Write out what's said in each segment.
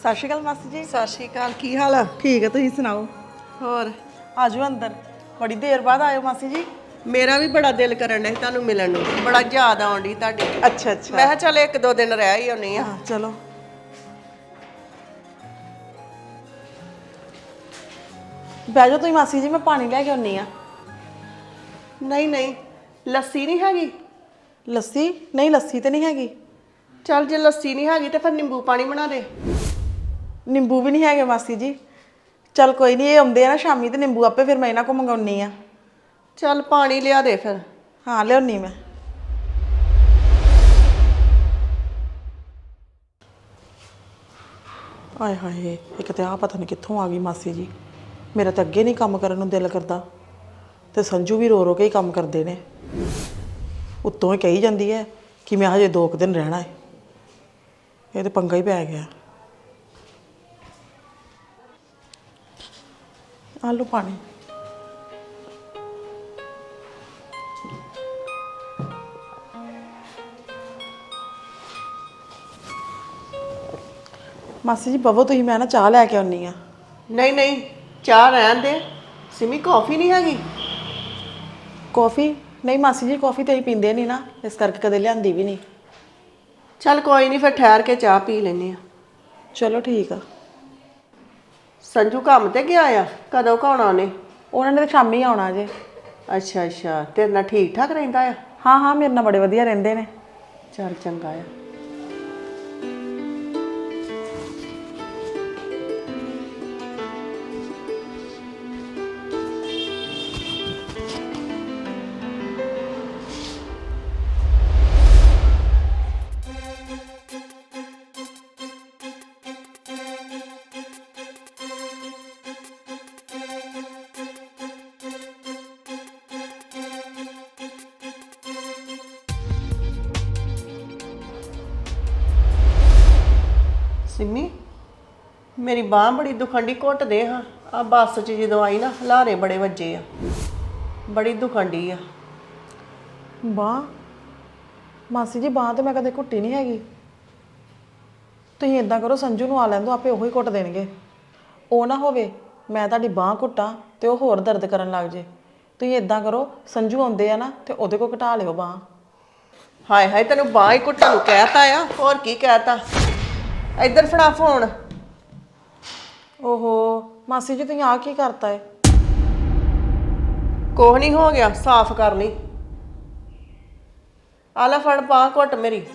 ਸਤਿ ਸ਼੍ਰੀ ਅਕਾਲ ਮਾਸੀ ਜੀ। ਸਤਿ ਸ਼੍ਰੀ ਅਕਾਲ ਕੀ ਹਾਲ ਆ? ਠੀਕ ਹੈ ਤੁਸੀਂ ਸੁਣਾਓ? ਹੋਰ? ਆਜੋ ਅੰਦਰ ਬੜੀ ਦੇਰ ਬਾਅਦ ਆਇਓ ਮਾਸੀ ਜੀ। ਮੇਰਾ ਵੀ ਬੜਾ ਦਿਲ ਕਰਨ ਡਿਆ ਸੀ ਤੁਹਾਨੂੰ ਮਿਲਣ ਨੂੰ। ਬੜਾ ਯਾਦ ਆਉਂਦੀ ਤੁਹਾਡੀ। ਅੱਛਾ ਅੱਛਾ। ਮੈਂ ਕਿਹਾ ਚੱਲ ਇੱਕ ਦੋ ਦਿਨ ਰਹਿ ਹੀ ਆਉਣੀ ਆ। ਹਾਂ ਚਲੋ। ਬਹਿ ਜਾਓ ਤੁਸੀਂ ਮਾਸੀ ਜੀ ਮੈਂ ਪਾਣੀ ਲੈ ਕੇ ਆਉਣੀ ਆ। ਨਹੀਂ ਨਹੀਂ ਲੱਸੀ ਨਹੀਂ ਹੈਗੀ। ਲੱਸੀ? ਨਹੀਂ ਲੱਸੀ ਤੇ ਨਹੀਂ ਹੈਗੀ। ਚੱਲ ਜੇ ਲੱਸੀ ਨਹੀਂ ਹੈਗੀ ਤੇ ਫਿਰ ਨਿੰਬੂ ਪਾਣੀ ਬਣਾ ਦੇ। ਨਿੰਬੂ ਵੀ ਨਹੀਂ ਹੈਗੇ ਮਾਸੀ ਜੀ। ਚਲ ਕੋਈ ਨਹੀਂ ਇਹ ਆਉਂਦੇ ਆ ਨਾ ਸ਼ਾਮੀ ਤੇ ਨਿੰਬੂ ਆਪੇ ਫਿਰ ਮੈਂ ਇਹਨਾਂ ਕੋ ਮੰਗਾਉਣੀ ਆ। ਚੱਲ ਪਾਣੀ ਲਿਆ ਦੇ ਫਿਰ। ਹਾਂ, ਲਿਆਉਣੀ ਮੈਂ। ਆਏ ਹਾਏ, ਇੱਕ ਤੇ ਆ ਪਤਾ ਨਹੀਂ ਕਿੱਥੋਂ ਆ ਗਈ ਮਾਸੀ ਜੀ। ਮੇਰਾ ਤਾਂ ਅੱਗੇ ਨਹੀਂ ਕੰਮ ਕਰਨ ਨੂੰ ਦਿਲ ਕਰਦਾ। ਤੇ ਸੰਜੂ ਵੀ ਰੋ ਰੋ ਕੇ ਹੀ ਕੰਮ ਕਰਦੇ ਨੇ। ਉੱਤੋਂ ਹੀ ਕਹੀ ਜਾਂਦੀ ਹੈ ਕਿ ਮੈਂ ਹਜੇ ਦੋ ਕੁ ਦਿਨ ਰਹਿਣਾ ਹੈ। ਇਹ ਤੇ ਪੰਗਾ ਹੀ ਪੈ ਗਿਆ। ਆਲੂ ਪਾਣੀ। ਮਾਸੀ ਜੀ ਬਵੋ ਤੁਸੀਂ ਮੈਂ ਨਾ ਚਾਹ ਲੈ ਕੇ ਆਉਣੀ ਆ ਨਹੀਂ ਨਹੀਂ ਚਾਹ ਰਹਿਣ ਦੇ। ਸਿਮੀ ਕਾਫੀ ਨਹੀਂ ਹੈਗੀ? ਕੌਫੀ? ਨਹੀਂ ਮਾਸੀ ਜੀ ਕੌਫੀ ਤੇ ਹੀ ਪੀਂਦੇ ਨਹੀਂ ਨਾ ਇਸ ਕਰਕੇ ਕਦੇ ਲਿਆਂਦੀ ਵੀ ਨਹੀਂ। ਚੱਲ ਕੋਈ ਨਹੀਂ ਫਿਰ ਠਹਿਰ ਕੇ ਚਾਹ ਪੀ ਲੈਨੇ ਆ ਚਲੋ ਠੀਕ ਆ। ਸੰਜੂ ਕੰਮ ਤੇ ਗਿਆ ਆ? ਕਦੋਂ ਕਾਉਣਾ ਉਹਨੇ? ਉਹਨਾਂ ਨੇ ਤਾਂ ਸ਼ਾਮੀ ਆਉਣਾ ਜੇ। ਅੱਛਾ ਅੱਛਾ ਤੇਰੇ ਨਾਲ ਠੀਕ ਠਾਕ ਰਹਿੰਦਾ ਆ? ਹਾਂ ਹਾਂ ਮੇਰੇ ਨਾਲ ਬੜੇ ਵਧੀਆ ਰਹਿੰਦੇ ਨੇ। ਚੱਲ ਚੰਗਾ ਆ। ਮੇਰੀ ਬਾਹ ਬੜੀ ਦੁਖੰਡੀ ਘੁੱਟ ਦੇ ਹਾਂ। ਆ ਬੱਸ 'ਚ ਜਦੋਂ ਆਈ ਨਾ ਹਲਾਰੇ ਬੜੇ ਵੱਜੇ ਆ। ਬੜੀ ਦੁਖੰਡੀ ਆ। ਬਾਹ? ਮਾਸੀ ਜੀ ਬਾਹ ਤੇ ਮੈਂ ਕਦੇ ਘੁੱਟੀ ਨਹੀਂ ਹੈਗੀ। ਤੁਸੀਂ ਇਦਾਂ ਕਰੋ ਸੰਜੂ ਨੂੰ ਆ ਲੈਂਦੋ ਆਪੇ ਉਹੀ ਘੁੱਟ ਦੇਣਗੇ। ਉਹ ਨਾ ਹੋਵੇ ਮੈਂ ਤੁਹਾਡੀ ਬਾਹ ਘੁੱਟਾਂ ਤੇ ਉਹ ਹੋਰ ਦਰਦ ਕਰਨ ਲੱਗ ਜੇ। ਤੁਸੀਂ ਇਦਾਂ ਕਰੋ ਸੰਜੂ ਆਉਂਦੇ ਆ ਨਾ ਤੇ ਉਹਦੇ ਕੋ ਘਟਾ ਲਿਓ ਬਾਹ। ਹਾਏ ਹਾਏ ਤੈਨੂੰ ਬਾਹ ਹੀ ਘੁੱਟਣ ਨੂੰ ਕਹਿਤਾ ਆ ਹੋਰ ਕੀ ਕਹਿਤਾ। ਇੱਧਰ ਫੜਾ ਫੋਨ। ਓਹੋ, ਮਾਸੀ ਜੀ ਤੁਸੀਂ ਆ ਕੀ ਕਰਤਾ ਏ? ਕੁਛ ਨਹੀਂ ਹੋ ਗਿਆ, ਸਾਫ਼ ਕਰ ਲਈ। ਆ ਫੜ, ਪਾ ਘੁੱਟ ਮੇਰੀ।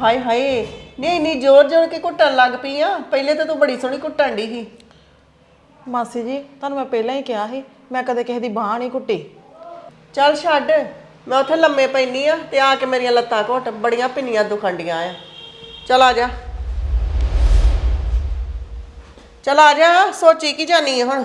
ਹਾਏ ਹਾਏ। ਨਹੀਂ ਇੰਨੀ ਜ਼ੋਰ ਜ਼ੋਰ ਕੇ ਘੁੱਟਣ ਲੱਗ ਪਈ ਆ। ਪਹਿਲੇ ਤਾਂ ਤੂੰ ਬੜੀ ਸੋਹਣੀ ਘੁੱਟਣ ਦੀ ਸੀ। ਮਾਸੀ ਜੀ ਤੁਹਾਨੂੰ ਮੈਂ ਪਹਿਲਾਂ ਹੀ ਕਿਹਾ ਸੀ ਮੈਂ ਕਦੇ ਕਿਸੇ ਦੀ ਬਾਹ ਨਹੀਂ ਘੁੱਟੀ ਚੱਲ ਛੱਡ ਮੈਂ ਉੱਥੇ ਲੰਮੇ ਪੈਣੀ ਆ ਤੇ ਆ ਕੇ ਮੇਰੀਆਂ ਲੱਤਾਂ ਘੁੱਟ ਬੜੀਆਂ ਪਿੰਨੀਆਂ ਦੁਖੰਡੀਆਂ ਆ। ਚੱਲ ਆ ਜਾ। ਚੱਲ ਆ ਜਾ ਸੋਚੀ ਕੀ ਜਾਨੀ ਆ ਹੁਣ?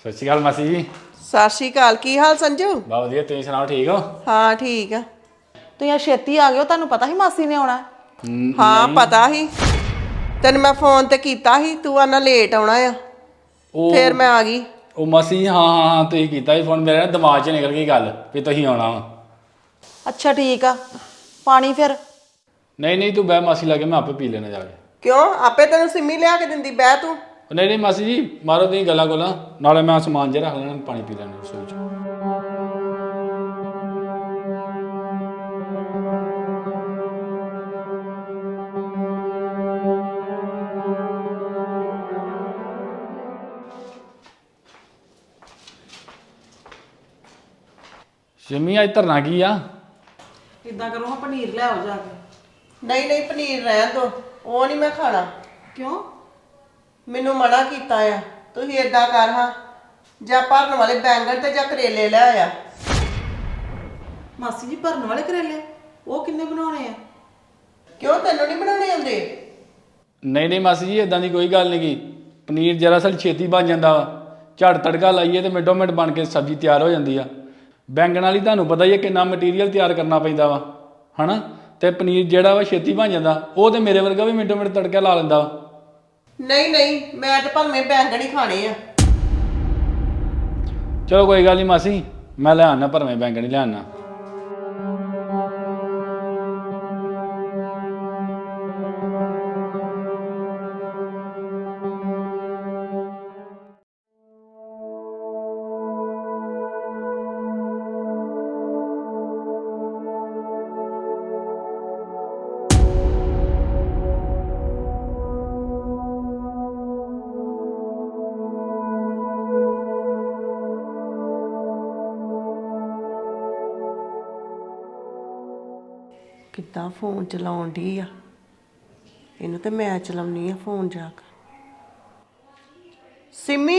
ਸਤਿ ਸ਼੍ਰੀ ਅਕਾਲ ਮਾਸੀ ਜੀ। ਸਤਿ ਸ਼੍ਰੀ ਅਕਾਲ ਕੀ ਹਾਲ ਸੰਜੂ? ਬਹੁਤ ਵਧੀਆ ਤੁਸੀਂ ਸੁਣਾਓ ਠੀਕ ਹੋ? ਹਾਂ ਠੀਕ ਆ। ਤੁਸੀਂ ਆ ਛੇਤੀ ਆ ਗਏ ਹੋ ਤੁਹਾਨੂੰ ਪਤਾ ਸੀ ਮਾਸੀ ਨੇ ਆਉਣਾ? ਹਾਂ ਪਤਾ ਹੀ ਤੈਨੂੰ ਮੈਂ ਫੋਨ ਤੇ ਕੀਤਾ ਸੀ ਤੂੰ ਆਨਾ ਲੇਟ ਆਉਣਾ ਆ। ਉਹ ਫੇਰ ਮੈਂ ਆ ਗਈ। ਉਹ ਮਾਸੀ ਹਾਂ ਹਾਂ ਹਾਂ ਤੁਸੀਂ ਕੀਤਾ ਸੀ ਫੋਨ ਮੇਰੇ ਨਾ ਦਿਮਾਗ 'ਚ ਨਿਕਲ ਗਈ ਗੱਲ ਵੀ ਤੁਸੀਂ ਆਉਣਾ ਵਾ। ਅੱਛਾ ਠੀਕ ਆ। ਪਾਣੀ ਫਿਰ? ਨਹੀਂ ਨਹੀਂ ਤੂੰ ਬਹਿ ਮਾਸੀ ਲਾਗੇ ਮੈਂ ਆਪੇ ਪੀ ਲੈਣਾ ਜਾ ਕੇ। ਕਿਉਂ? ਆਪੇ ਤੈਨੂੰ ਸਿੰਮੀ ਲਿਆ ਕੇ ਦਿੰਦੀ ਬਹਿ ਤੂੰ। ਨਹੀਂ ਨਹੀਂ ਮਾਸੀ ਜੀ ਮਾਰੋ ਤੁਸੀਂ ਗੱਲਾਂ ਗੋਲਾਂ। ਨਾਲੇ ਮੈਂ ਸਮਾਨ ਜਿਹਾ ਰੱਖ ਲੈਣਾ ਪਾਣੀ ਪੀ ਲੈਣਾ ਰਸੋਈ 'ਚ। ਸ਼ਮੀ ਅੱਜ ਧਰਨਾ ਕੀ ਆ? ਇਦਾਂ ਕਰੋ ਹਾਂ ਪਨੀਰ ਲੈ ਆਓ ਜਾ ਕੇ। ਨਹੀਂ ਨਹੀਂ ਪਨੀਰ ਰਹਿਣ ਦੋ। ਉਹ ਨਹੀਂ ਮੈਂ ਖਾਣਾ। ਕਿਉਂ? ਮੈਨੂੰ ਮਨਾ ਕੀਤਾ ਆ। ਤੁਸੀਂ ਏਦਾਂ ਕਰ ਹਾਂ। ਜਾਂ ਭਰਨ ਵਾਲੇ ਬੈਂਗਣ ਤੇ ਜਾਂ ਕਰੇਲੇ ਲੈ ਆਇਆ ਮਾਸੀ ਜੀ ਭਰਨ ਵਾਲੇ ਕਰੇਲੇ? ਉਹ ਕਿੰਨੇ ਬਣਾਉਣੇ ਆ? ਕਿਉਂ ਤੈਨੂੰ ਨਹੀਂ ਬਣਾਉਣੇ ਆਉਂਦੇ? ਨਹੀਂ ਨਹੀਂ ਮਾਸੀ ਜੀ ਇਦਾਂ ਦੀ ਕੋਈ ਗੱਲ ਨਹੀਂ ਗੀ। ਪਨੀਰ ਜਰਾ ਸਲ ਛੇਤੀ ਬਣ ਜਾਂਦਾ ਵਾ। ਝੜ ਤੜਕਾ ਲਾਈਏ ਤੇ ਮਿੰਟੋ ਮਿੰਟ ਬਣ ਕੇ ਸਬਜ਼ੀ ਤਿਆਰ ਹੋ ਜਾਂਦੀ ਆ। ਬੈਂਗਣ ਵਾਲੀ ਤੁਹਾਨੂੰ ਪਤਾ ਹੀ ਹੈ ਕਿੰਨਾ ਮਟੀਰੀਅਲ ਤਿਆਰ ਕਰਨਾ ਪੈਂਦਾ ਵਾ। ਹਨਾ? ਤੇ ਪਨੀਰ ਜਿਹੜਾ ਵਾ ਛੇਤੀ ਬਣ ਜਾਂਦਾ। ਉਹ ਤੇ ਮੇਰੇ ਵਰਗਾ ਵੀ ਮਿੰਟੋ ਮਿੰਟ ਤੜਕਾ ਲਾ ਲੈਂਦਾ ਵਾ। ਨਹੀਂ ਨਹੀਂ, ਮੈਂ ਤੇ ਭਰਵੇਂ ਬੈਂਗਣ ਹੀ ਖਾਣੇ ਆ। ਚਲੋ ਕੋਈ ਗੱਲ ਨਹੀਂ ਮਾਸੀ, ਮੈਂ ਲੈ ਆਣਾ ਭਰਵੇਂ ਬੈਂਗਣ ਹੀ ਲੈ ਆਣਾ ਫੋਨ ਚਲਾਉਣ ਦੀ ਆ। ਇਹਨੂੰ ਤੇ ਮੈਂ ਚਲਾਉਣੀ ਆ ਫੋਨ ਜਾ ਕੇ। ਸਿਮੀ?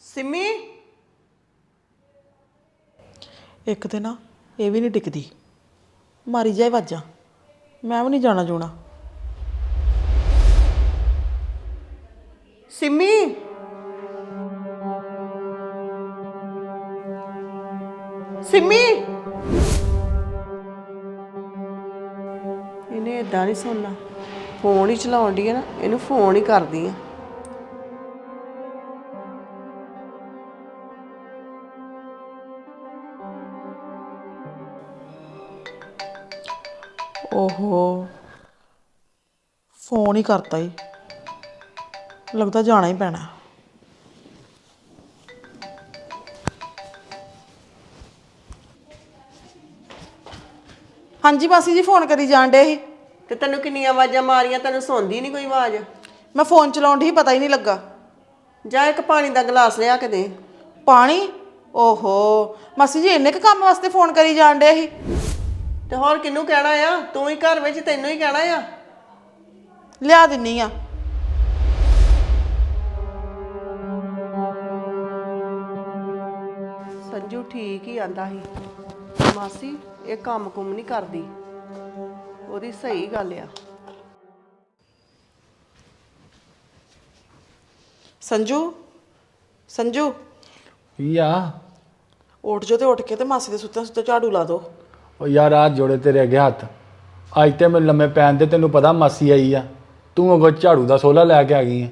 ਸਿਮੀ? ਇੱਕ ਤੇ ਨਾ ਇਹ ਵੀ ਨਹੀਂ ਟਿਕਦੀ। ਮਾਰੀ ਜਾਏ ਵਾਜਾਂ ਮੈਂ ਵੀ ਨਹੀਂ ਜਾਣਾ ਜੂਣਾ। ਸਿਮੀ? ਸਿਮੀ? ਇਹਨੇ ਨਹੀਂ ਸੁਣਨਾ। ਫੋਨ ਹੀ ਚਲਾਉਣ ਦੀ ਹੈ ਨਾ, ਇਹਨੂੰ ਫੋਨ ਹੀ ਕਰਦੀ ਆ। ਓਹੋ। ਫੋਨ ਹੀ ਕਰਤਾ ਹੀ ਲੱਗਦਾ ਜਾਣਾ ਹੀ ਪੈਣਾ। ਹਾਂਜੀ ਮਾਸੀ ਜੀ, ਫੋਨ ਕਰੀ ਜਾਣ ਡੇ ਸੀ। ਤੇ ਤੈਨੂੰ ਕਿੰਨੀਆਂ ਆਵਾਜ਼ਾਂ ਮਾਰੀਆਂ ਤੈਨੂੰ ਸੁਣਦੀ ਨਹੀਂ ਕੋਈ ਆਵਾਜ਼? ਮੈਂ ਫੋਨ ਚਲਾਉਣ ਦੀ ਪਤਾ ਹੀ ਨਹੀਂ ਲੱਗਾ। ਜਾ ਇੱਕ ਪਾਣੀ ਦਾ ਗਲਾਸ ਲਿਆ ਕੇ ਦੇ। ਪਾਣੀ? ਓਹੋ ਮਾਸੀ ਜੀ ਇੰਨੇ ਕ ਕੰਮ ਵਾਸਤੇ ਫੋਨ ਕਰੀ ਜਾਣ ਡੇ ਸੀ। ਤੇ ਹੋਰ ਕਿਹਨੂੰ ਕਹਿਣਾ ਆ? ਤੂੰ ਹੀ ਘਰ ਵਿੱਚ ਤੈਨੂੰ ਹੀ ਕਹਿਣਾ ਆ? ਲਿਆ ਦਿੰਨੀ ਆ। ਸੰਜੂ ਠੀਕ ਹੀ ਆਂਦਾ ਸੀ। ਮਾਸੀ ਇਹ ਕੰਮ ਕੁਮ ਨਹੀਂ ਕਰਦੀ। ਉਹਦੀ ਸਹੀ ਗੱਲ ਆ। ਸੰਜੂ? ਸੰਜੂ? ਆ? ਉੱਠ ਜੋ ਤੇ ਉੱਠ ਕੇ ਤੇ ਮਾਸੀ ਦੇ ਸੁੱਤੇ ਸੁੱਤੇ ਝਾੜੂ ਲਾ ਦੋ ਉਹ ਯਾਰ ਆ ਜੋੜੇ ਤੇਰੇ ਅੱਗੇ ਹੱਥ। ਅੱਜ ਤੇ ਮੈਂ ਲੰਮੇ ਪੈਣ ਦੇ ਤੈਨੂੰ ਪਤਾ ਮਾਸੀ ਆਈ ਆ। ਤੂੰ ਅਗੋ ਝਾੜੂ ਦਾ ਸੋਲਾ ਲੈ ਕੇ ਆ ਗਈ ਆ।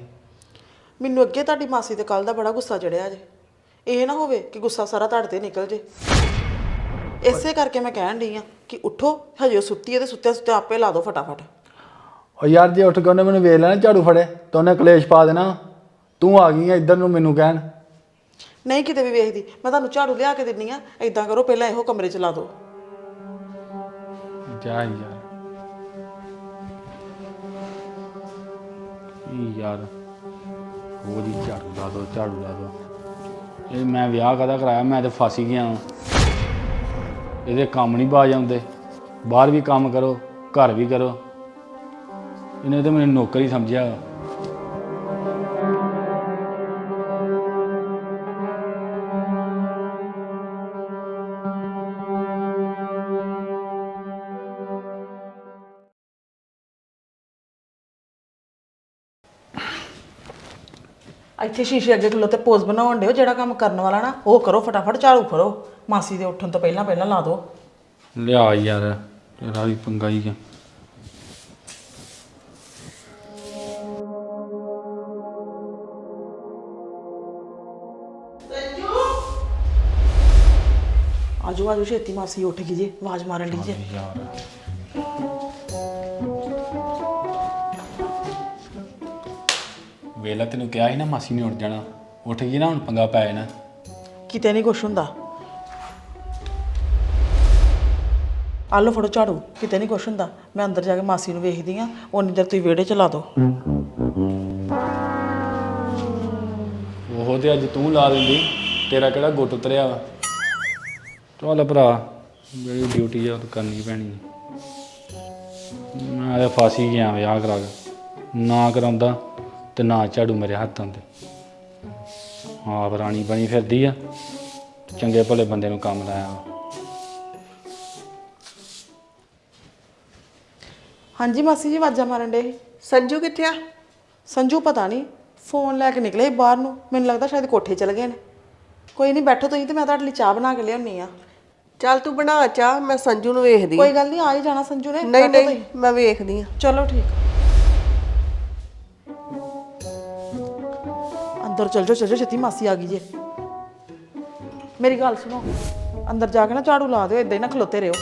ਮੈਨੂੰ ਅੱਗੇ ਤੁਹਾਡੀ ਮਾਸੀ ਤੇ ਕੱਲ ਦਾ ਬੜਾ ਗੁੱਸਾ ਚੜਿਆ ਜੇ। ਇਹ ਨਾ ਹੋਵੇ ਕਿ ਗੁੱਸਾ ਸਾਰਾ ਤੁਹਾਡੇ ਤੇ ਨਿਕਲ ਜੇ। ਇਸੇ ਕਰਕੇ ਮੈਂ ਕਹਿਣ ਡਈ ਆ ਕਿ ਉਠੋ ਹਜੇ ਉਹ ਸੁੱਤੀ ਹੈ ਤੇ ਸੁੱਤੇ ਸੁੱਤੇ ਆਪੇ ਲਾ ਦੋ ਫਟਾਫਟ। ਉਹ ਯਾਰ ਜੇ ਉੱਠ ਕੇ ਉਹਨੇ ਮੈਨੂੰ ਵੇਖ ਲੈਣਾ ਝਾੜੂ ਫੜੇ ਤਾਂ ਉਹਨੇ ਕਲੇਸ਼ ਪਾ ਦੇਣਾ। ਤੂੰ ਆ ਗਈ ਆ ਇੱਧਰ ਨੂੰ ਮੈਨੂੰ ਕਹਿਣ। ਨਹੀਂ ਕਿਤੇ ਵੀ ਵੇਖਦੀ ਮੈਂ ਤੁਹਾਨੂੰ ਝਾੜੂ ਲਿਆ ਕੇ ਦਿੰਨੀ ਆ ਏਦਾਂ ਕਰੋ ਪਹਿਲਾਂ ਇਹੋ ਕਮਰੇ ਚ ਲਾ ਦਿਓ ਜਾ ਯਾਰ। ਕੀ ਯਾਰ ਉਹਦੀ ਝਾੜੂ ਲਾ ਦੋ ਝਾੜੂ ਲਾ ਦੋ। ਇਹ ਮੈਂ ਵਿਆਹ ਕਦਾ ਕਰਾਇਆ ਮੈਂ ਤੇ ਫਸ ਹੀ ਗਿਆ ਵਾਂ। ਇਹਦੇ ਕੰਮ ਨਹੀਂ ਬਾਜ ਆਉਂਦੇ। ਬਾਹਰ ਵੀ ਕੰਮ ਕਰੋ, ਘਰ ਵੀ ਕਰੋ। ਇਹਨੇ ਤਾਂ ਮੈਨੂੰ ਨੌਕਰੀ ਸਮਝਿਆ। ਇੱਥੇ ਸ਼ੀਸ਼ੇ ਅੱਗੇ ਖਲੋ ਤੇ ਪੋਜ਼ ਬਣਾਉਣ ਦਿਓ ਜਿਹੜਾ ਕੰਮ ਕਰਨ ਵਾਲਾ ਨਾ ਉਹ ਕਰੋ ਫਟਾਫਟ ਝਾੜੂ ਫੜੋ। ਮਾਸੀ ਦੇ ਉੱਠਣ ਤੋਂ ਪਹਿਲਾਂ ਪਹਿਲਾਂ ਲਾ ਦਿਓ। ਲਿਆ ਯਾਰ ਤੇਰਾ ਵੀ ਪੰਗਾ ਹੀ ਆ। ਆਜੋ ਆਜੋ ਛੇਤੀ ਮਾਸੀ ਉੱਠ ਗਈ ਜੀ ਆਵਾਜ਼ ਮਾਰਨ ਲਈ ਜੇ। ਯਾਰ। ਵੇਲਾ ਤੈਨੂੰ ਕਿਹਾ ਸੀ ਨਾ ਮਾਸੀ ਨੇ ਉੱਠ ਜਾਣਾ। ਉੱਠ ਗਈ ਨਾ ਹੁਣ ਪੰਗਾ ਪੈ ਜਾਣਾ। ਕਿਤੇ ਨਹੀਂ ਕੁਛ ਹੁੰਦਾ। ਆਲੋ ਫੜੋ ਝਾੜੂ ਕਿਤੇ ਨਹੀਂ ਕੁਛ ਹੁੰਦਾ। ਮੈਂ ਅੰਦਰ ਜਾ ਕੇ ਮਾਸੀ ਨੂੰ ਵੇਖਦੀ ਆ ਉਨੀ ਦੇਰ ਤੁਸੀਂ ਵਿਹੜੇ ਚ ਲਾ ਦਿਓ ਉਹ ਤੇ ਅੱਜ ਤੂੰ ਲਾ ਦਿੰਦੀ ਤੇਰਾ ਕਿਹੜਾ ਗੁੱਟ ਉਤਰਿਆ ਵਾ। ਚੱਲ ਭਰਾ ਜਿਹੜੀ ਡਿਊਟੀ ਆ ਉਹ ਕਰਨੀ ਪੈਣੀ ਆ। ਮੈਂ ਤਾਂ ਫਾਸੀ ਗਿਆ ਵਿਆਹ ਕਰਾ ਕੇ। ਨਾ ਕਰਾਉਂਦਾ। ਤੇ ਨਾ ਝਾੜੂ ਮੇਰੇ ਹੱਥਾਂ ਤੇ। ਆਪ ਰਾਣੀ ਬਣੀ ਫਿਰਦੀ ਆ ਚੰਗੇ ਭਲੇ ਬੰਦੇ ਨੂੰ ਕੰਮ ਲਾਇਆ ਹਾਂਜੀ ਮਾਸੀ ਜੀ ਆਵਾਜ਼ਾਂ ਮਾਰਨ ਡੇ ਸੰਜੂ ਕਿੱਥੇ ਆ? ਸੰਜੂ ਪਤਾ ਨਹੀਂ ਫੋਨ ਲੈ ਕੇ ਨਿਕਲੇ ਸੀ ਬਾਹਰ ਨੂੰ। ਮੈਨੂੰ ਲੱਗਦਾ ਸ਼ਾਇਦ ਕੋਠੇ ਚਲੇ ਗਏ ਨੇ। ਕੋਈ ਨਹੀਂ ਬੈਠੋ ਤੁਸੀਂ ਤੇ ਮੈਂ ਤੁਹਾਡੇ ਲਈ ਚਾਹ ਬਣਾ ਕੇ ਲਿਆਉਣੀ ਆ। ਚੱਲ ਤੂੰ ਬਣਾ ਚਾਹ ਮੈਂ ਸੰਜੂ ਨੂੰ ਵੇਖਦੀ ਕੋਈ ਗੱਲ ਨਹੀਂ ਆ ਹੀ ਜਾਣਾ ਸੰਜੂ ਨੇ। ਨਹੀਂ ਬੈਠੋ ਨਹੀਂ ਮੈਂ ਵੇਖਦੀ ਆ। ਚਲੋ ਠੀਕ ਅੰਦਰ ਚਲ ਜਾਓ ਚਲ ਜਾਓ ਛੇਤੀ ਮਾਸੀ ਆ ਗਈ ਜੇ। ਮੇਰੀ ਗੱਲ ਸੁਣੋ ਅੰਦਰ ਜਾ ਕੇ ਨਾ ਝਾੜੂ ਲਾ ਦਿਓ ਇਦਾਂ ਹੀ ਨਾ ਖਲੋਤੇ ਰਹੋ।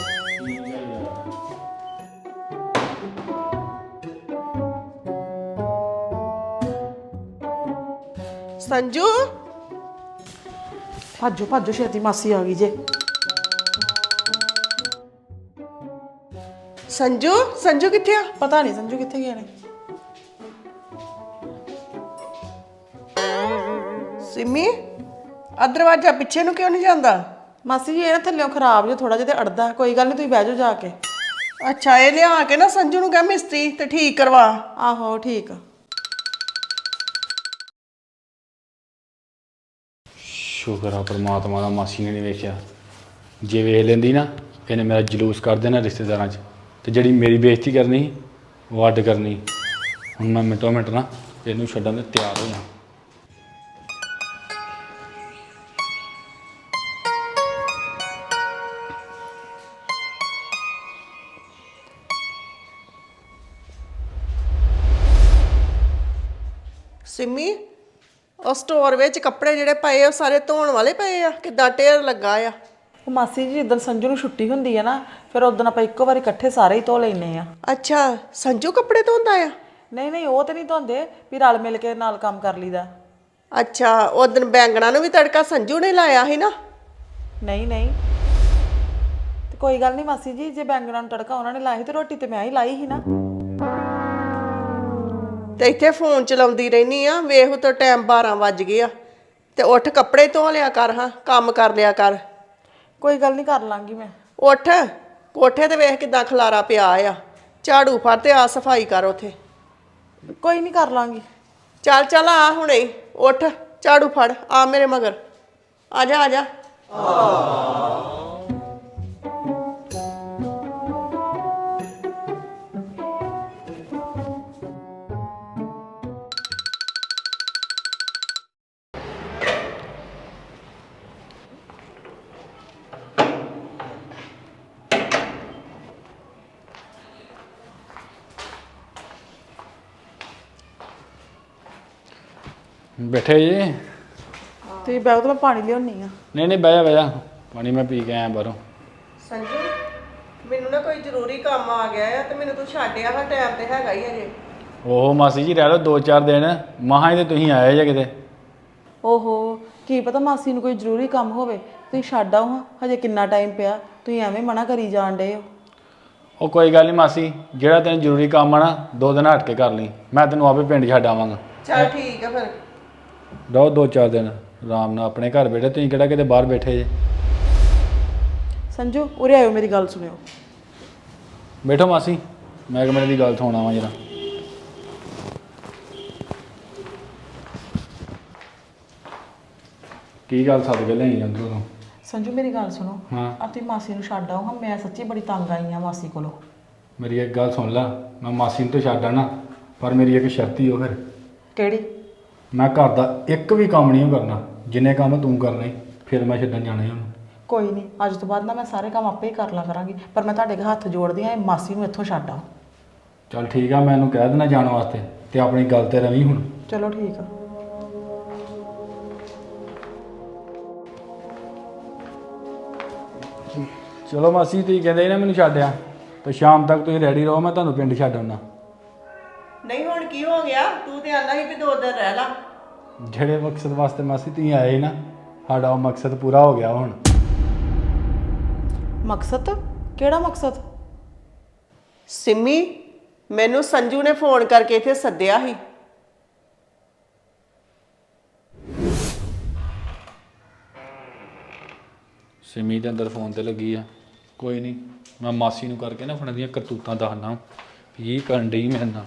ਸੰਜੂ? ਭੱਜੋ ਭੱਜੋ ਛੇਤੀ ਮਾਸੀ ਆ ਗਈ ਜੇ। ਸੰਜੂ? ਸੰਜੂ ਕਿੱਥੇ ਆ? ਪਤਾ ਨਹੀਂ ਸੰਜੂ ਕਿੱਥੇ ਗਏ ਨੇ? ਸਿਮੀ ਆ ਦਰਵਾਜ਼ਾ ਪਿੱਛੇ ਨੂੰ ਕਿਉਂ ਨਹੀਂ ਜਾਂਦਾ? ਮਾਸੀ ਜੀ ਇਹ ਨਾ ਥੱਲਿਓਂ ਖਰਾਬ ਜੇ ਥੋੜਾ ਜਿਹਾ ਤੇ ਅੜਦਾ ਕੋਈ ਗੱਲ ਨਹੀਂ ਤੁਸੀਂ ਬਹਿ ਜਾਓ ਜਾ ਕੇ। ਅੱਛਾ ਇਹ ਲਿਆ ਕੇ ਨਾ ਸੰਜੂ ਨੂੰ ਕਹਿ ਮਿਸਤਰੀ ਤੇ ਠੀਕ ਕਰਵਾ। ਆਹੋ ਠੀਕ ਆ। ਸ਼ੁਕਰ ਆ ਪ੍ਰਮਾਤਮਾ ਦਾ ਮਾਸੀ ਨੇ ਨਹੀਂ ਵੇਖਿਆ। ਜੇ ਵੇਖ ਲੈਂਦੀ ਨਾ ਇਹਨੇ ਮੇਰਾ ਜਲੂਸ ਕਰ ਦੇਣਾ ਰਿਸ਼ਤੇਦਾਰਾਂ 'ਚ। ਤੇ ਜਿਹੜੀ ਮੇਰੀ ਬੇਇੱਜ਼ਤੀ ਕਰਨੀ ਸੀ, ਉਹ ਅੱਡ ਕਰਨੀ ਹੁਣ ਮੈਂ ਮਿੰਟੋ ਮਿੰਟ ਨਾ ਇਹਨੂੰ ਛੱਡਣ ਦੇ ਤਿਆਰ ਸਿੰਮੀ ਉਹ ਸਟੋਰ ਵਿੱਚ ਕੱਪੜੇ ਜਿਹੜੇ ਪਏ ਆ ਉਹ ਸਾਰੇ ਧੋਣ ਵਾਲੇ ਪਏ ਆ ਕਿੱਦਾਂ ਢੇਰ ਲੱਗਾ ਆ? ਉਹ ਮਾਸੀ ਜੀ ਜਿੱਦਣ ਸੰਜੂ ਨੂੰ ਛੁੱਟੀ ਹੁੰਦੀ ਹੈ ਨਾ ਫਿਰ ਉਦੋਂ ਆਪਾਂ ਇੱਕੋ ਵਾਰੀ ਇਕੱਠੇ ਸਾਰੇ ਹੀ ਧੋ ਲੈਨੇ ਆ। ਅੱਛਾ ਸੰਜੂ ਕੱਪੜੇ ਧੋਂਦਾ ਆ? ਨਹੀਂ ਨਹੀਂ ਉਹ ਤੇ ਨਹੀਂ ਧੋਂਦੇ ਵੀ ਰਲ ਮਿਲ ਕੇ ਨਾਲ ਕੰਮ ਕਰ ਲਈਦਾ। ਅੱਛਾ ਉਹ ਦਿਨ ਬੈਂਗਣਾ ਨੂੰ ਵੀ ਤੜਕਾ ਸੰਜੂ ਨੇ ਲਾਇਆ ਸੀ ਨਾ? ਨਹੀਂ ਨਹੀਂ। ਤੇ ਕੋਈ ਗੱਲ ਨਹੀਂ ਮਾਸੀ ਜੀ ਜੇ ਬੈਂਗਣਾ ਨੂੰ ਤੜਕਾ ਉਹਨਾਂ ਨੇ ਲਾਇਆ ਸੀ ਤੇ ਰੋਟੀ ਤੇ ਮੈਂ ਹੀ ਲਾਈ ਸੀ ਨਾ। ਤੇ ਇੱਥੇ ਫੋਨ ਚਲਾਉਂਦੀ ਰਹਿਨੀ ਆ ਵੇਖ ਤਾਂ ਟਾਈਮ 12 ਵੱਜ ਗਏ ਆ। ਤੇ ਉੱਠ ਕੱਪੜੇ ਧੋ ਲਿਆ ਕਰ ਹਾਂ ਕੰਮ ਕਰ ਲਿਆ ਕਰ। ਕੋਈ ਗੱਲ ਨਹੀਂ ਕਰ ਲਾਂਗੀ ਮੈਂ। ਉੱਠ ਕੋਠੇ ਤੇ ਵੇਖ ਕਿਦਾਂ ਖਲਾਰਾ ਪਿਆ ਆ। ਝਾੜੂ ਫੜ ਤੇ ਆ ਸਫ਼ਾਈ ਕਰ ਉਥੇ। ਕੋਈ ਨਹੀਂ ਕਰ ਲਾਂਗੀ। ਚੱਲ ਚੱਲ ਆ ਹੁਣੇ ਹੀ। ਉੱਠ ਝਾੜੂ ਫੜ ਆ ਮੇਰੇ ਮਗਰ। ਆ ਜਾ ਆ ਜਾ। ਬੈਠੇ ਜੀ। ਤੁਸੀਂ ਬੈਗ ਤੋਂ ਮੈਂ ਪਾਣੀ ਲਿਆਉਣੀ ਆ। ਨਹੀਂ ਨਹੀਂ ਬਹਿ ਜਾ ਬਹਿ ਜਾ। ਪਾਣੀ ਮੈਂ ਪੀ ਕੇ ਆਇਆ ਬਾਹਰੋਂ। ਸੰਜੂ ਮੈਨੂੰ ਨਾ ਕੋਈ ਜ਼ਰੂਰੀ ਕੰਮ ਆ ਗਿਆ ਆ ਤੇ ਮੈਨੂੰ ਤੂੰ ਛੱਡਿਆ ਹਾਂ ਟਾਈਮ ਤੇ ਹੈਗਾ ਹੀ ਅਜੇ ਉਹ ਮਾਸੀ ਜੀ ਰਹਿ ਲਓ ਦੋ ਚਾਰ ਦਿਨ। ਮਹਾਂ ਤੇ ਤੁਸੀਂ ਆਏ ਜੇ ਕਿਤੇ। ਓਹੋ ਕੀ ਪਤਾ ਮਾਸੀ ਨੂੰ ਕੋਈ ਜ਼ਰੂਰੀ ਕੰਮ ਹੋਵੇ। ਤੁਸੀਂ ਛੱਡ ਆਓ ਹਾਂ ਹਜੇ ਕਿੰਨਾ ਟਾਈਮ ਪਿਆ। ਤੁਸੀਂ ਐਵੇਂ ਮਨਾ ਕਰੀ ਜਾਣ ਡੇ ਹੋ। ਉਹ ਕੋਈ ਗੱਲ ਨਹੀਂ ਮਾਸੀ ਜਿਹੜਾ ਤੈਨੂੰ ਜ਼ਰੂਰੀ ਕੰਮ ਆ ਨਾ ਦੋ ਦਿਨ ਹਟ ਕੇ ਕਰ ਲਈ। ਮੈਂ ਤੈਨੂੰ ਆਪੇ ਪਿੰਡ ਛੱਡ ਆਵਾਂਗਾ। ਚੱਲ ਠੀਕ ਆ ਫਿਰ। ਰਹੋ ਦੋ ਚਾਰ ਦਿਨ ਆਰਾਮ ਨਾਲ ਆਪਣੇ ਘਰ ਬੈਠੇ ਤੁਸੀਂ ਕਿਹੜਾ ਕਿਤੇ ਬਾਹਰ ਬੈਠੇ ਜੇ। ਸੰਜੂ ਉਰੇ ਆਇਓ ਮੇਰੀ ਗੱਲ ਸੁਣਿਓ। ਬੈਠੋ ਮਾਸੀ ਮੈਂ ਕਿ ਦੀ ਗੱਲ ਸੁਣਾ ਵਾਂ ਜਰਾ। ਕੀ ਗੱਲ ਸੱਦ ਕੇ ਲਈ ਜਾਂਦੇ ਹੋ ਸੰਜੂ ਮੇਰੀ ਗੱਲ ਸੁਣੋ। ਹਾਂ। ਆ ਤੁਸੀਂ ਮਾਸੀ ਨੂੰ ਛੱਡ ਆਓ ਹਾਂ ਮੈਂ ਸੱਚੀ ਬੜੀ ਤੰਗ ਆਈ ਆ ਮਾਸੀ ਕੋਲੋਂ। ਮੇਰੀ ਇੱਕ ਗੱਲ ਸੁਣ ਲੈ ਮੈਂ ਮਾਸੀ ਨੂੰ ਤਾਂ ਛੱਡ ਆਣਾ ਪਰ ਮੇਰੀ ਇੱਕ ਸ਼ਰਤ ਹੀ ਉਹ ਫਿਰ। ਕਿਹੜੀ? ਮੈਂ ਘਰ ਦਾ ਇੱਕ ਵੀ ਕੰਮ ਨਹੀਂ ਕਰਨਾ ਜਿੰਨੇ ਕੰਮ ਤੂੰ ਕਰਨੇ ਫਿਰ ਮੈਂ ਛੱਡਣ ਜਾਣਾ ਉਹਨੂੰ। ਕੋਈ ਨਹੀਂ ਅੱਜ ਤੋਂ ਬਾਅਦ ਨਾ ਮੈਂ ਸਾਰੇ ਕੰਮ ਆਪੇ ਹੀ ਕਰ ਲਾ ਕਰਾਂਗੀ ਪਰ ਮੈਂ ਤੁਹਾਡੇ ਅੱਗੇ ਹੱਥ ਜੋੜਦੀ ਆ ਇਹ ਮਾਸੀ ਨੂੰ ਇੱਥੋਂ ਛੱਡ ਆ ਚੱਲ ਠੀਕ ਆ ਮੈਂ ਇਹਨੂੰ ਕਹਿ ਦੇਣਾ ਜਾਣ ਵਾਸਤੇ ਤੇ ਆਪਣੀ ਗੱਲ ਤੇ ਰਵੀ ਹੁਣ। ਚਲੋ ਠੀਕ ਆ। ਚਲੋ ਮਾਸੀ ਤੁਸੀਂ ਕਹਿੰਦੇ ਨਾ ਮੈਨੂੰ ਛੱਡਿਆ ਤੇ ਸ਼ਾਮ ਤੱਕ ਤੁਸੀਂ ਰੈਡੀ ਰਹੋ ਮੈਂ ਤੁਹਾਨੂੰ ਪਿੰਡ ਛੱਡ ਆਉਣਾ ਕੀ ਹੋ ਗਿਆ? ਤੂੰ ਤੇ ਆਂਦਾ ਸੀ ਵੀ ਦੋ ਦਿਨ ਰਹਿ ਲਾ। ਜਿਹੜੇ ਮਕਸਦ ਵਾਸਤੇ ਮਾਸੀ ਤੁਸੀਂ ਆਏ ਨਾ ਸਾਡਾ ਉਹ ਮਕਸਦ ਪੂਰਾ ਹੋ ਗਿਆ ਹੁਣ। ਮਕਸਦ? ਕਿਹੜਾ ਮਕਸਦ? ਸਿੰਮੀ ਮੈਨੂੰ ਸੰਜੂ ਨੇ ਫੋਨ ਕਰਕੇ ਇੱਥੇ ਸੱਦਿਆ ਸੀ। ਸਿਮੀ ਦੇ ਅੰਦਰ ਫੋਨ ਤੇ ਲੱਗੀ ਆ। ਕੋਈ ਨਹੀਂ ਮੈਂ ਮਾਸੀ ਨੂੰ ਕਰਕੇ ਨਾ ਫੋਨ ਦੀਆਂ ਕਰਤੂਤਾਂ ਦੱਸਣਾ ਵੀ। ਇਹ ਕਰਨ ਡਈ ਮੇਰੇ ਨਾਲ?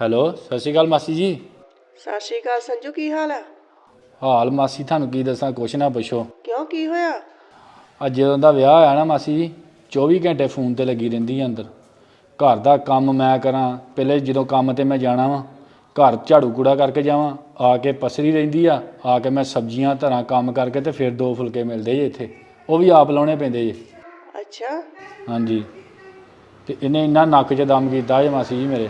ਹੈਲੋ ਸਤਿ ਸ਼੍ਰੀ ਅਕਾਲ ਮਾਸੀ ਜੀ। ਸਤਿ ਸ਼੍ਰੀ ਅਕਾਲ ਸੰਜੂ ਕੀ ਹਾਲ ਆ? ਹਾਲ ਮਾਸੀ ਤੁਹਾਨੂੰ ਕੀ ਦੱਸਾਂ ਕੁਛ ਨਾ ਪੁੱਛੋ। ਕਿਉਂ ਕੀ ਹੋਇਆ? ਅੱਜ ਜਦੋਂ ਦਾ ਵਿਆਹ ਹੋਇਆ ਨਾ ਮਾਸੀ ਜੀ 24 ਘੰਟੇ ਫੋਨ ਤੇ ਲੱਗੀ ਰਹਿੰਦੀ ਆ ਅੰਦਰ। ਘਰ ਦਾ ਕੰਮ ਮੈਂ ਕਰਾਂ ਪਹਿਲੇ ਜਦੋਂ ਕੰਮ ਤੇ ਮੈਂ ਜਾਣਾ ਵਾਂ ਘਰ ਝਾੜੂ ਕੂੜਾ ਕਰਕੇ ਜਾਵਾਂ ਆ ਕੇ ਪਸਰੀ ਰਹਿੰਦੀ ਆ ਆ ਕੇ ਮੈਂ ਸਬਜ਼ੀਆਂ ਧਰਾਂ ਕੰਮ ਕਰਕੇ ਤੇ ਫਿਰ ਦੋ ਫੁਲਕੇ ਮਿਲਦੇ ਜੇ ਇੱਥੇ। ਉਹ ਵੀ ਆਪ ਲਾਉਣੇ ਪੈਂਦੇ ਜੇ। ਅੱਛਾ। ਹਾਂਜੀ। ਤੇ ਇਹਨੇ ਇੰਨਾ ਨੱਕ 'ਚ ਦਮ ਕੀਤਾ ਜੇ ਮਾਸੀ ਜੀ ਮੇਰੇ।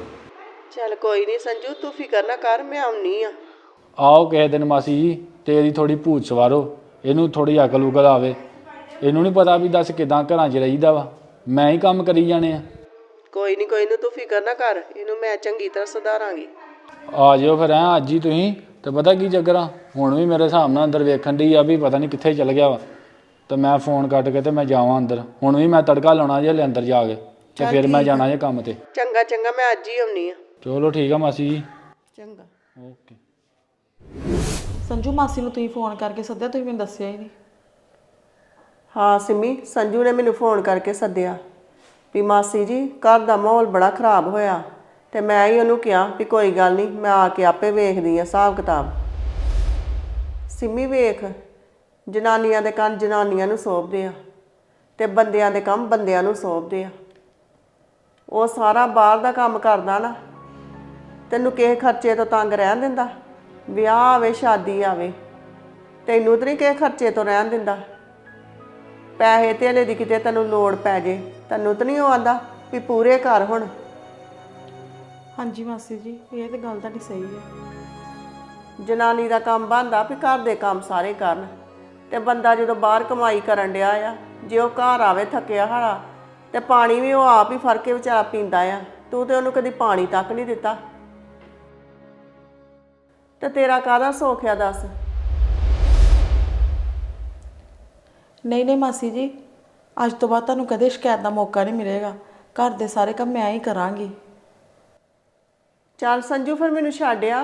ਚੱਲ ਕੋਈ ਨਹੀਂ ਸੰਜੂ ਤੂੰ ਫਿਕਰ ਨਾ ਕਰ ਮੈਂ ਆਉਣੀ ਆ। ਆਓ ਕਿਸੇ ਦਿਨ ਮਾਸੀ ਜੀ ਤੇ ਇਹਦੀ ਥੋੜੀ ਭੂਤ ਸਵਾਰੋ ਇਹਨੂੰ ਥੋੜੀ ਅਕਲ ਉਕਲ ਆਵੇ। ਇਹਨੂੰ ਨਹੀਂ ਪਤਾ ਵੀ ਦੱਸ ਕਿਦਾਂ ਘਰਾਂ 'ਚ ਰਹੀਦਾ ਵਾ ਮੈਂ ਹੀ ਕੰਮ ਕਰੀ ਜਾਣੇ ਆ। ਕੋਈ ਨਹੀਂ ਕੋਈ ਨਹੀਂ ਤੂੰ ਫਿਕਰ ਨਾ ਕਰ ਇਹਨੂੰ ਮੈਂ ਚੰਗੀ ਤਰ੍ਹਾਂ ਸੁਧਾਰਾਂਗੀ। ਆ ਜਿਓ ਫਿਰ ਐ ਅੱਜ ਹੀ ਤੁਸੀਂ ਤੇ ਪਤਾ ਕੀ ਚੱਕਰ ਆ ਹੁਣ ਵੀ ਮੇਰੇ ਹਿਸਾਬ ਨਾਲ ਅੰਦਰ ਵੇਖਣ ਦੀ ਆ ਵੀ ਪਤਾ ਨਹੀਂ ਕਿੱਥੇ ਚਲ ਗਿਆ ਵਾ। ਤੇ ਮੈਂ ਫੋਨ ਕੱਟ ਕੇ ਤੇ ਮੈਂ ਜਾਵਾਂ ਅੰਦਰ ਹੁਣ ਵੀ ਮੈਂ ਤੜਕਾ ਲਾਉਣਾ ਜੇ ਹਲੇ ਅੰਦਰ ਜਾ ਕੇ ਤੇ ਫਿਰ ਮੈਂ ਜਾਣਾ ਜੇ ਕੰਮ ਤੇ। ਚੰਗਾ ਚੰਗਾ ਮੈਂ ਅੱਜ ਹੀ ਆਉਣੀ ਆ। ਚਲੋ ਠੀਕ ਆ ਮਾਸੀ ਜੀ। ਚੰਗਾ। ਓਕੇ। ਸੰਜੂ ਮਾਸੀ ਨੂੰ ਤੁਸੀਂ ਫੋਨ ਕਰਕੇ ਸੱਦਿਆ ਤੁਸੀਂ ਮੈਨੂੰ ਦੱਸਿਆ ਹੀ ਨਹੀਂ। ਹਾਂ ਸਿੰਮੀ ਸੰਜੂ ਨੇ ਮੈਨੂੰ ਫੋਨ ਕਰਕੇ ਸੱਦਿਆ ਵੀ ਮਾਸੀ ਜੀ ਘਰ ਦਾ ਮਾਹੌਲ ਬੜਾ ਖਰਾਬ ਹੋਇਆ ਤੇ ਮੈਂ ਹੀ ਉਹਨੂੰ ਕਿਹਾ ਵੀ ਕੋਈ ਗੱਲ ਨਹੀਂ ਮੈਂ ਆ ਕੇ ਆਪੇ ਵੇਖਦੀ ਆ ਹਿਸਾਬ ਕਿਤਾਬ। ਸਿੰਮੀ ਵੇਖ ਜਨਾਨੀਆਂ ਦੇ ਕੰਮ ਜਨਾਨੀਆਂ ਨੂੰ ਸੌਂਪਦੇ ਆ ਤੇ ਬੰਦਿਆਂ ਦੇ ਕੰਮ ਬੰਦਿਆਂ ਨੂੰ ਸੌਂਪਦੇ ਆ। ਉਹ ਸਾਰਾ ਬਾਹਰ ਦਾ ਕੰਮ ਕਰਦਾ ਨਾ ਤੈਨੂੰ ਕਿਸੇ ਖਰਚੇ ਤੋਂ ਤੰਗ ਰਹਿਣ ਦਿੰਦਾ? ਵਿਆਹ ਆਵੇ ਸ਼ਾਦੀ ਆਵੇ ਤੈਨੂੰ ਤਾਂ ਨਹੀਂ ਕਿਸੇ ਖਰਚੇ ਤੋਂ ਰਹਿਣ ਦਿੰਦਾ? ਪੈਸੇ ਧੇਲੇ ਦੀ ਕਿਤੇ ਤੈਨੂੰ ਲੋੜ ਪੈ ਜੇ ਤੈਨੂੰ ਤਾਂ ਨਹੀਂ ਉਹ ਆਂਦਾ ਵੀ ਪੂਰੇ ਘਰ ਹੁਣ? ਹਾਂਜੀ ਮਾਸੀ ਜੀ ਇਹ ਤੇ ਗੱਲ ਤੁਹਾਡੀ ਸਹੀ ਹੈ। ਜਨਾਨੀ ਦਾ ਕੰਮ ਬਣਦਾ ਵੀ ਘਰ ਦੇ ਕੰਮ ਸਾਰੇ ਕਰਨ ਤੇ ਬੰਦਾ ਜਦੋਂ ਬਾਹਰ ਕਮਾਈ ਕਰਨ ਡਿਆ ਆ ਜੇ ਉਹ ਘਰ ਆਵੇ ਥੱਕਿਆ ਹਾਰਾ ਤੇ ਪਾਣੀ ਵੀ ਉਹ ਆਪ ਹੀ ਫੜ ਕੇ ਵਿਚਾਰਾ ਪੀਂਦਾ ਆ ਤੂੰ ਤੇ ਉਹਨੂੰ ਕਦੀ ਪਾਣੀ ਤੱਕ ਨਹੀਂ ਦਿੱਤਾ। ਤੇ ਤੇਰਾ ਕਾਹਦਾ ਸੁੱਖ ਆ ਦੱਸ? ਨਹੀਂ ਨਹੀਂ ਮਾਸੀ ਜੀ ਅੱਜ ਤੋਂ ਬਾਅਦ ਤੁਹਾਨੂੰ ਕਦੇ ਸ਼ਿਕਾਇਤ ਦਾ ਮੌਕਾ ਨਹੀਂ ਮਿਲੇਗਾ। ਘਰ ਦੇ ਸਾਰੇ ਕੰਮ ਮੈਂ ਹੀ ਕਰਾਂਗੀ। ਚੱਲ ਸੰਜੂ ਫਿਰ ਮੈਨੂੰ ਛੱਡਿਆ।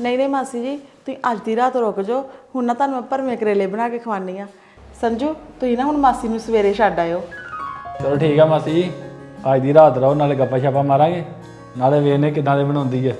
ਨਹੀਂ ਨਹੀਂ ਮਾਸੀ ਜੀ ਤੁਸੀਂ ਅੱਜ ਦੀ ਰਾਤ ਰੁਕ ਜਾਓ। ਹੁਣ ਨਾ ਤੁਹਾਨੂੰ ਮੈਂ ਭਰਵੇਂ ਕਰੇਲੇ ਬਣਾ ਕੇ ਖਵਾਨੀ ਆ ਸੰਜੂ ਤੁਸੀਂ ਨਾ ਹੁਣ ਮਾਸੀ ਨੂੰ ਸਵੇਰੇ ਛੱਡ ਆਇਓ। ਚਲੋ ਠੀਕ ਆ ਮਾਸੀ ਜੀ। ਅੱਜ ਦੀ ਰਾਤ ਰਹੋ ਨਾਲੇ ਗੱਪਾ ਛਾਪਾ ਮਾਰਾਂਗੇ। ਨਾਲੇ ਵੇਖਨੇ ਕਿਦਾਂ ਦੇ ਬਣਾਉਂਦੀ ਹੈ।